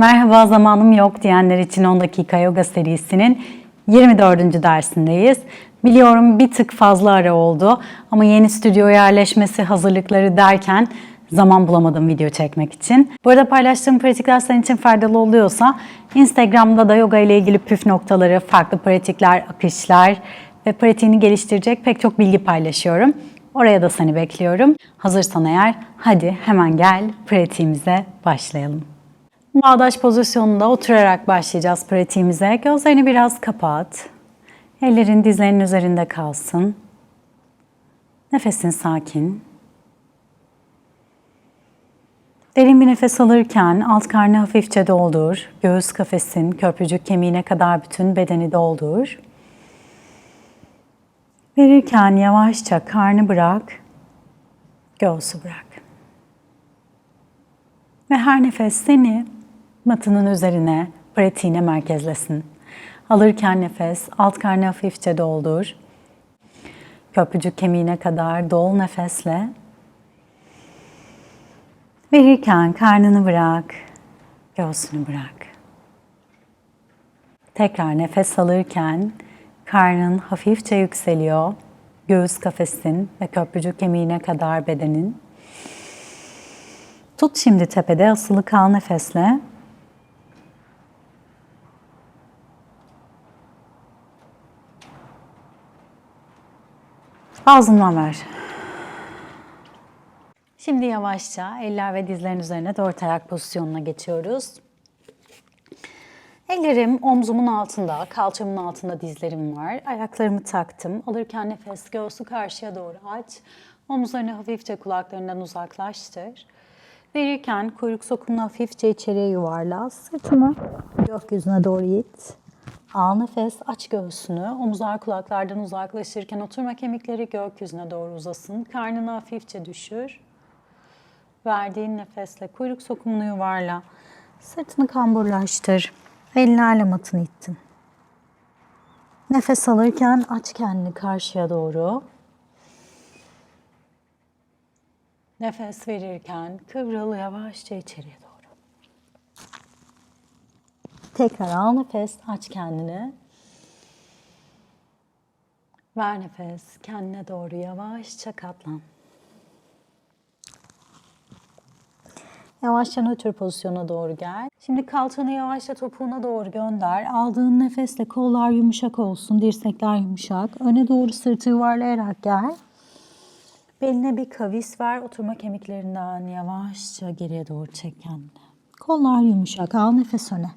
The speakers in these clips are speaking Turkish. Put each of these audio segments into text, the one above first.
Merhaba zamanım yok diyenler için 10 dakika yoga serisinin 24. dersindeyiz. Biliyorum bir tık fazla ara oldu ama yeni stüdyo yerleşmesi hazırlıkları derken zaman bulamadım video çekmek için. Bu arada paylaştığım pratikler senin için faydalı oluyorsa Instagram'da da yoga ile ilgili püf noktaları, farklı pratikler, akışlar ve pratiğini geliştirecek pek çok bilgi paylaşıyorum. Oraya da seni bekliyorum. Hazırsan eğer hadi hemen gel pratiğimize başlayalım. Bağdaş pozisyonunda oturarak başlayacağız pratiğimize. Gözlerini biraz kapat. Ellerin dizlerinin üzerinde kalsın. Nefesin sakin. Derin bir nefes alırken alt karnı hafifçe doldur. Göğüs kafesin köprücük kemiğine kadar bütün bedeni doldur. Verirken yavaşça karnı bırak, göğsü bırak. Ve her nefes seni matının üzerine, pratiğine merkezlesin. Alırken nefes, alt karnı hafifçe doldur. Köprücük kemiğine kadar dol nefesle. Verirken karnını bırak, göğsünü bırak. Tekrar nefes alırken karnın hafifçe yükseliyor. Göğüs kafesin ve köprücük kemiğine kadar bedenin. Tut şimdi tepede asılı kal nefesle. Ağzından ver. Şimdi yavaşça eller ve dizlerin üzerine dört ayak pozisyonuna geçiyoruz. Ellerim omzumun altında, kalçamın altında dizlerim var. Ayaklarımı taktım. Alırken nefes göğsü karşıya doğru aç. Omuzlarını hafifçe kulaklarından uzaklaştır. Verirken kuyruk sokumunu hafifçe içeriye yuvarla. Sırtını gökyüzüne doğru it. Al nefes, aç göğsünü. Omuzlar kulaklardan uzaklaşırken oturma kemikleri gökyüzüne doğru uzasın. Karnını hafifçe düşür. Verdiğin nefesle kuyruk sokumunu yuvarla. Sırtını kamburlaştır. Ellerle matını ittin. Nefes alırken aç kendini karşıya doğru. Nefes verirken kıvrıl yavaşça içeriye doğru. Tekrar al nefes, aç kendini. Ver nefes, kendine doğru yavaşça katlan. Yavaşça nötr pozisyona doğru gel. Şimdi kalçanı yavaşça topuğuna doğru gönder. Aldığın nefesle kollar yumuşak olsun, dirsekler yumuşak. Öne doğru sırtı yuvarlayarak gel. Beline bir kavis ver. Oturma kemiklerinden yavaşça geriye doğru çek kendini. Kollar yumuşak. Al nefes öne.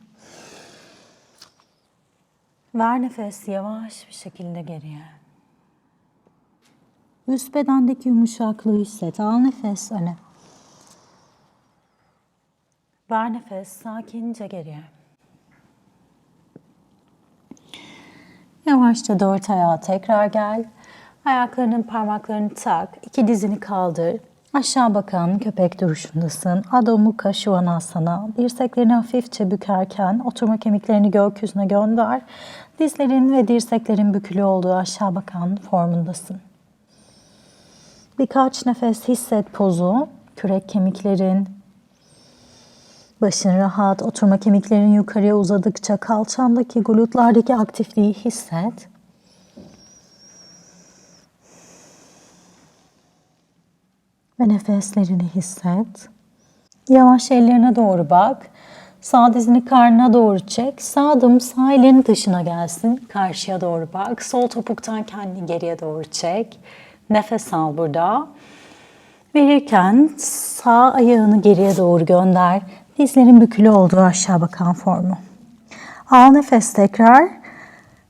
Ver nefes yavaş bir şekilde geriye. Üst bedendeki yumuşaklığı hisset. Al nefes öne. Ver nefes sakince geriye. Yavaşça dört ayağa tekrar gel. Ayaklarının parmaklarını tak. iki dizini kaldır. Aşağı bakan köpek duruşundasın. Adho Mukha Svanasana. Dirseklerini hafifçe bükerken oturma kemiklerini gökyüzüne gönder. Dizlerin ve dirseklerin bükülü olduğu aşağı bakan formundasın. Birkaç nefes hisset pozu. Kürek kemiklerin, Başın rahat, oturma kemiklerin yukarıya uzadıkça kalçandaki glutlardaki aktifliği hisset. Ve nefeslerini hisset. Yavaş ellerine doğru bak. Sağ dizini karnına doğru çek. Sağ adım sağ elin dışına gelsin. Karşıya doğru bak. Sol topuktan kendini geriye doğru çek. Nefes al burada. Verirken sağ ayağını geriye doğru gönder. Dizlerin bükülü olduğu aşağı bakan formu. Al nefes tekrar.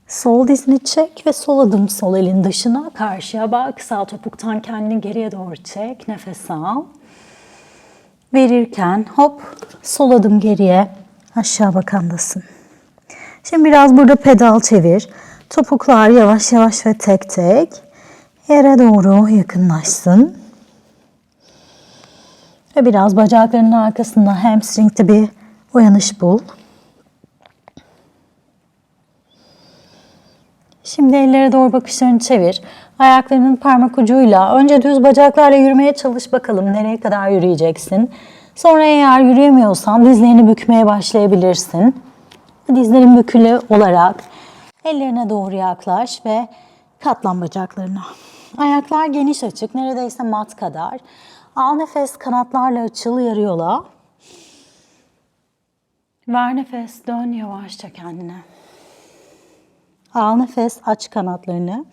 Sol dizini çek ve sol adım sol elin dışına karşıya bak. Sağ topuktan kendini geriye doğru çek. Nefes al. Verirken hop sol adım geriye aşağı bakandasın. Şimdi biraz burada pedal çevir. Topuklar yavaş yavaş ve tek tek yere doğru yakınlaşsın. Ve biraz bacaklarının arkasında hamstring'de bir uyanış bul. Şimdi ellere doğru bakışlarını çevir. Ayaklarının parmak ucuyla önce düz bacaklarla yürümeye çalış bakalım nereye kadar yürüyeceksin. Sonra eğer yürüyemiyorsan dizlerini bükmeye başlayabilirsin. Dizlerin bükülü olarak ellerine doğru yaklaş ve katlan bacaklarına. Ayaklar geniş açık, neredeyse mat kadar. Al nefes kanatlarla açıl yarı yola. Ver nefes, dön yavaşça kendine. Al nefes, aç kanatlarını.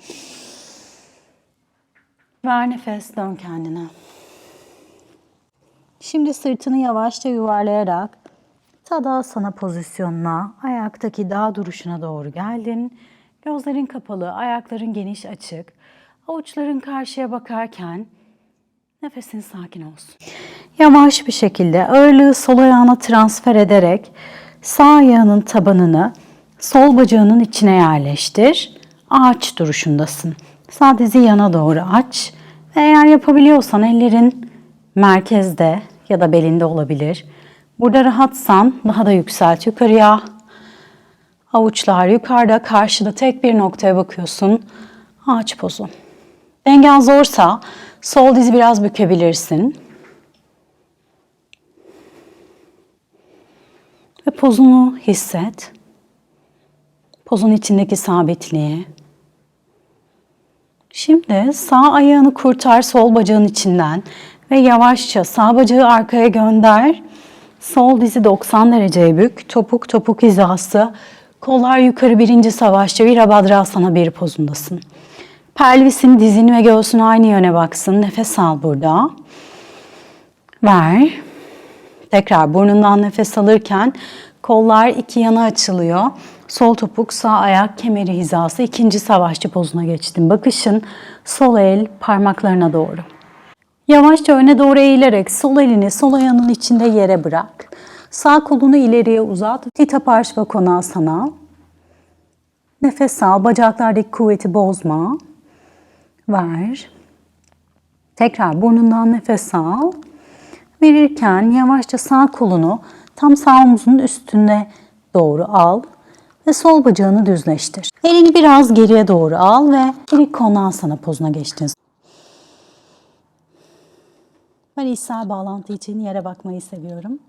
Ver nefes, dön kendine. Şimdi sırtını yavaşça yuvarlayarak Tadasana pozisyonuna, ayaktaki dağ duruşuna doğru geldin. Gözlerin kapalı, ayakların geniş açık. Avuçların karşıya bakarken nefesin sakin olsun. Yavaş bir şekilde ağırlığı sol ayağına transfer ederek sağ ayağının tabanını sol bacağının içine yerleştir. Ağaç duruşundasın. Sağ dizi yana doğru aç. Ve eğer yapabiliyorsan ellerin merkezde ya da belinde olabilir. Burada rahatsan daha da yükselt yukarıya. Avuçlar yukarıda, karşıda tek bir noktaya bakıyorsun. Ağaç pozu. Dengen zorsa sol dizi biraz bükebilirsin. Ve pozunu hisset. Pozun içindeki sabitliği. Şimdi sağ ayağını kurtar sol bacağın içinden ve yavaşça sağ bacağı arkaya gönder. Sol dizi 90 dereceye bük. Topuk topuk hizası. Kollar yukarı birinci savaşçı Virabhadrasana bir pozundasın. Pelvisin, dizin ve göğsün aynı yöne baksın. Nefes al burada. Ver. Tekrar burnundan nefes alırken kollar iki yana açılıyor. Sol topuk, sağ ayak kemeri hizası ikinci savaşçı pozuna geçtim. Bakışın sol el parmaklarına doğru. Yavaşça öne doğru eğilerek sol elini sol ayağının içinde yere bırak. Sağ kolunu ileriye uzat. Tita Parshva Konasana. Nefes al. Bacaklardaki kuvveti bozma. Ver. Tekrar burnundan nefes al. Verirken yavaşça sağ kolunu tam sağ omzunun üstüne doğru al ve sol bacağını düzleştir. Elini biraz geriye doğru al ve geri konasana pozuna geçtin. Ben içsel bağlantı için yere bakmayı seviyorum.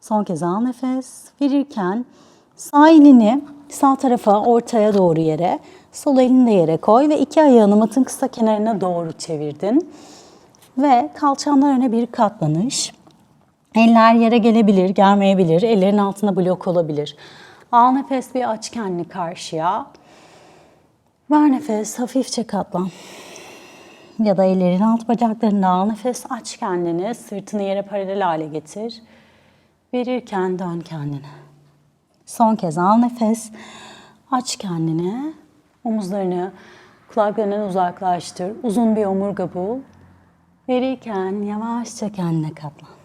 Son kez al nefes. Verirken sağ elini sağ tarafa ortaya doğru yere, sol elini de yere koy ve iki ayağını matın kısa kenarına doğru çevirdin. Ve kalçanlar öne bir katlanış. Eller yere gelebilir, gelmeyebilir. Ellerin altında blok olabilir. Al nefes bir aç kendini karşıya. Ver nefes, hafifçe katlan. Ya da ellerin alt bacaklarını al. Nefes aç kendini. Sırtını yere paralel hale getir. Verirken dön kendine. Son kez al nefes. Aç kendini. Omuzlarını kulaklarından uzaklaştır. Uzun bir omurga bul. Verirken yavaşça kendine katlan.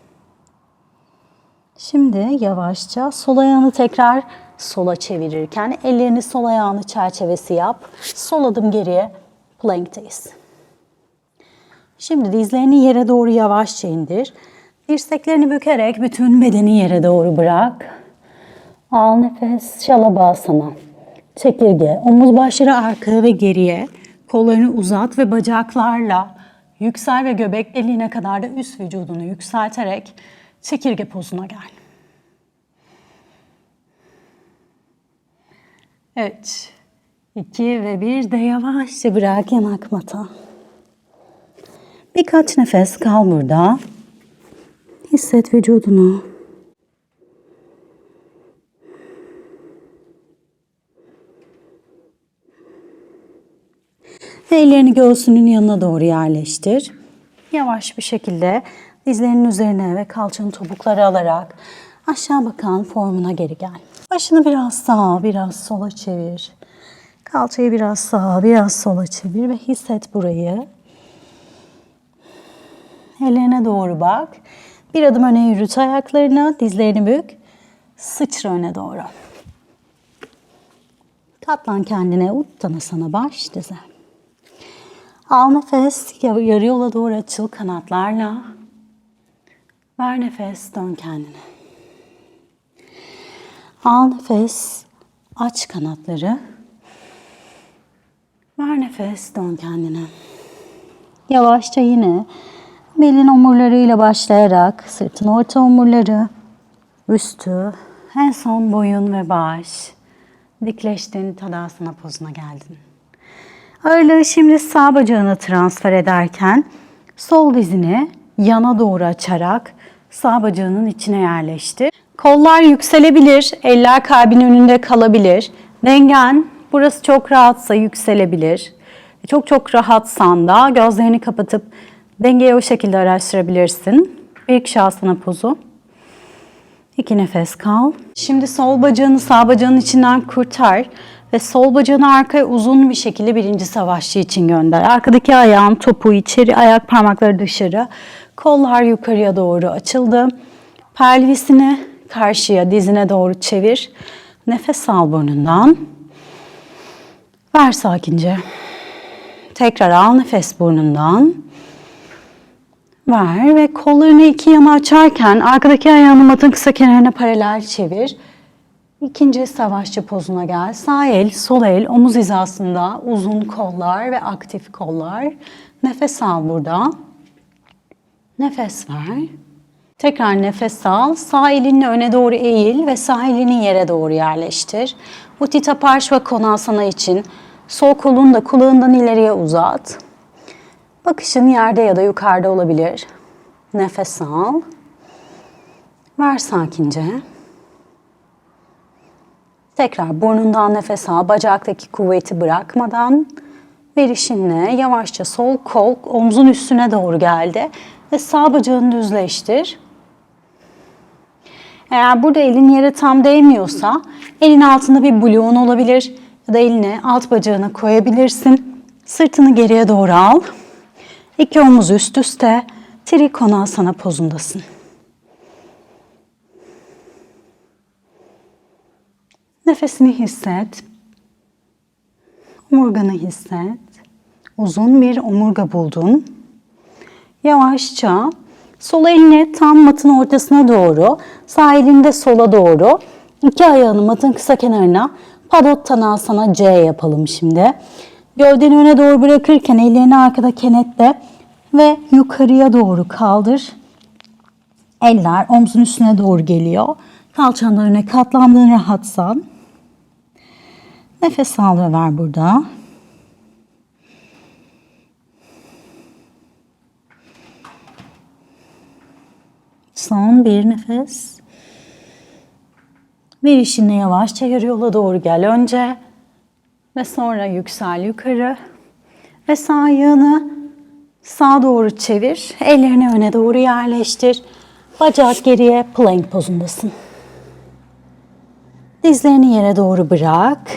Şimdi yavaşça sol ayağını tekrar sola çevirirken ellerini sol ayağını çerçevesi yap. Sol adım geriye plankteyiz. Şimdi dizlerini yere doğru yavaşça indir. Dirseklerini bükerek bütün bedeni yere doğru bırak. Al nefes, şalabasana. Çekirge, omuz başları arkaya ve geriye. Kollarını uzat ve bacaklarla yüksel ve göbek deliğine kadar da üst vücudunu yükselterek çekirge pozuna gel. Evet. iki ve bir de yavaşça bırak yanak mata. Birkaç nefes kal burada. Hisset vücudunu. Ellerini göğsünün yanına doğru yerleştir. Yavaş bir şekilde dizlerinin üzerine ve kalçanın topukları alarak aşağı bakan formuna geri gel. Başını biraz sağa, biraz sola çevir. Kalçayı biraz sağa, biraz sola çevir ve hisset burayı. Ellerine doğru bak. Bir adım öne yürüt ayaklarını, dizlerini bük. Sıçra öne doğru. Katlan kendine, uttana sana baş dize. Al nefes, yarı yola doğru açıl kanatlarla. Ver nefes, dön kendine. Al nefes, aç kanatları. Ver nefes, dön kendine. Yavaşça yine Belin omurlarıyla başlayarak sırtın orta omurları, üstü, en son boyun ve baş. Dikleştin, Tadasana pozuna geldin. Ağırlığı şimdi sağ bacağına transfer ederken sol dizini yana doğru açarak sağ bacağının içine yerleştir. Kollar yükselebilir, eller kalbin önünde kalabilir. Dengen burası çok rahatsa yükselebilir. Çok çok rahatsan da gözlerini kapatıp dengeyi o şekilde araştırabilirsin. Bir kişi asana pozu. İki nefes kal. Şimdi sol bacağını sağ bacağının içinden kurtar ve sol bacağını arkaya uzun bir şekilde birinci savaşçı için gönder. Arkadaki ayağın topuğu içeri, ayak parmakları dışarı. Kollar yukarıya doğru açıldı. Pelvisini karşıya, dizine doğru çevir. Nefes al burnundan. Ver sakince. Tekrar al nefes burnundan. Ver ve kollarını iki yana açarken arkadaki ayağını matın kısa kenarına paralel çevir. İkinci savaşçı pozuna gel. Sağ el, sol el omuz hizasında uzun kollar ve aktif kollar. Nefes al burada. Nefes ver. Tekrar nefes al. Sağ elini öne doğru eğil ve sağ elini yere doğru yerleştir. Uttita Parshva Konasana için sol kolunu da kulağından ileriye uzat. Bakışın yerde ya da yukarıda olabilir. Nefes al. Ver sakince. Tekrar burnundan nefes al. Bacaktaki kuvveti bırakmadan verişinle yavaşça sol kol omzun üstüne doğru geldi. Ve sağ bacağını düzleştir. Eğer burada elin yere tam değmiyorsa elin altında bir bloğun olabilir. Ya da elini alt bacağına koyabilirsin. Sırtını geriye doğru al. İki omuz üst üste Trikonasana pozundasın. Nefesini hisset. Omurganı hisset. Uzun bir omurga buldun. Yavaşça sol elini tam matın ortasına doğru, sağ elini de sola doğru. İki ayağını matın kısa kenarına Padottanasana C yapalım şimdi. Gövdeni öne doğru bırakırken ellerini arkada kenetle ve yukarıya doğru kaldır. Eller omzun üstüne doğru geliyor. Kalçandan öne katlandığın rahatsan. Nefes al ve ver burada. Son bir nefes. Verişinle yavaşça yarı yola doğru gel önce. Ve sonra yüksel yukarı. Ve sağ ayağını sağa doğru çevir. Ellerini öne doğru yerleştir. Bacak geriye plank pozundasın. Dizlerini yere doğru bırak.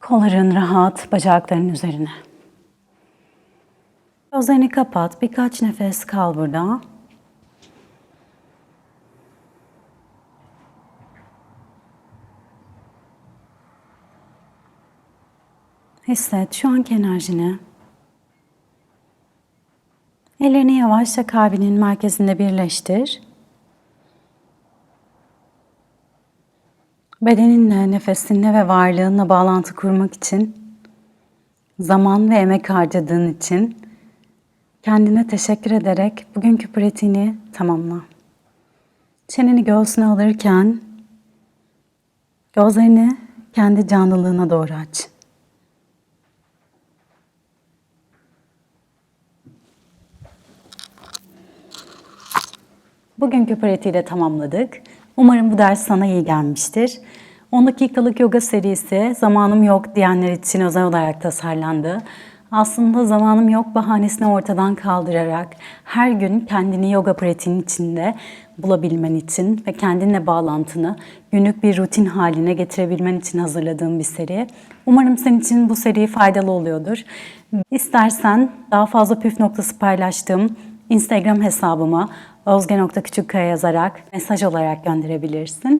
Kolların rahat bacakların üzerine. Gözlerini kapat. Birkaç nefes kal burada. Hisset şu anki enerjini. Ellerini yavaşça kalbinin merkezinde birleştir. Bedeninle, nefesinle ve varlığınla bağlantı kurmak için, zaman ve emek harcadığın için kendine teşekkür ederek bugünkü pratiğini tamamla. Çeneni göğsüne alırken gözlerini kendi canlılığına doğru aç. Bugünkü pratiği de tamamladık. Umarım bu ders sana iyi gelmiştir. 10 dakikalık yoga serisi zamanım yok diyenler için özel olarak tasarlandı. Aslında zamanım yok bahanesini ortadan kaldırarak her gün kendini yoga pratiğinin içinde bulabilmen için ve kendinle bağlantını günlük bir rutin haline getirebilmen için hazırladığım bir seri. Umarım senin için bu seri faydalı oluyordur. İstersen daha fazla püf noktası paylaştığım Instagram hesabıma özge.küçükkaya yazarak mesaj olarak gönderebilirsin.